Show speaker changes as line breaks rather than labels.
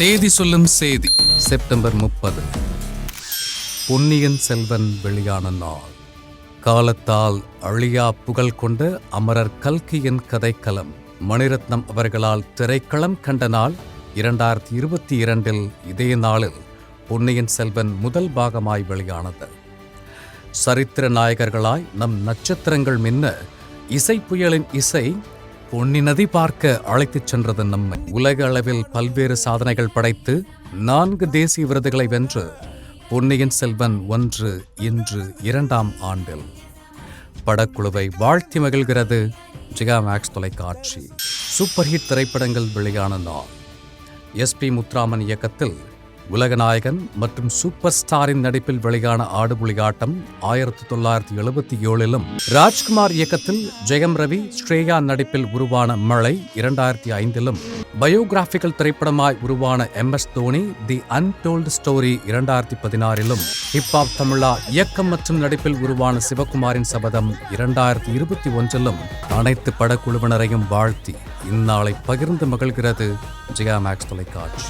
தேதி சொல்லும் செய்தி. செப்டம்பர் முப்பது. பொன்னியின் செல்வன் வெளியான நாள். காலத்தால் அழியா புகழ் கொண்ட அமரர் கல்கியின் கதைக்களம் மணிரத்னம் அவர்களால் திரைக்களம் கண்ட நாள் இரண்டாயிரத்தி இருபத்தி இரண்டில் இதே நாளில் பொன்னியின் செல்வன் முதல் பாகமாய் வெளியானது. சரித்திர நாயகர்களாய் நம் நட்சத்திரங்கள் மின்ன இசை புயலின் இசை பொன்னி நதி பார்க்க அழைத்துச் சென்றது நம்மை. உலக அளவில் பல்வேறு சாதனைகள் படைத்து நான்கு தேசிய விருதுகளை வென்று பொன்னியின் செல்வன் ஒன்று இன்று இரண்டாம் ஆண்டில். படக்குழுவை வாழ்த்தி மகிழ்கிறது ஜிகா மேக்ஸ் தொலைக்காட்சி. சூப்பர் ஹிட் திரைப்படங்கள் வெளியான நாள். எஸ்பி முத்துராமன் இயக்கத்தில் உலகநாயகன் மற்றும் சூப்பர் ஸ்டாரின் நடிப்பில் வெளியான ஆடுபுலி ஆட்டம் ஆயிரத்தி தொள்ளாயிரத்தி எழுபத்தி ஏழிலும் ராஜ்குமார் இயக்கத்தில் ஜெயம் ரவி ஸ்ரேயா நடிப்பில் உருவான மழை இரண்டாயிரத்தி ஐந்திலும். பயோகிராபிக்கல் திரைப்படமாய் உருவான M S Dhoni the untold story இரண்டாயிரத்தி பதினாறிலும். ஹிப்ஹாப் தமிழா இயக்கம் மற்றும் நடிப்பில் உருவான சிவகுமாரின் சபதம் இரண்டாயிரத்தி இருபத்தி ஒன்றிலும் அனைத்து படக்குழுவினரையும் வாழ்த்தி இந்நாளை பகிர்ந்து மகிழ்கிறது ஜெயா மேக்ஸ் தொலைக்காட்சி.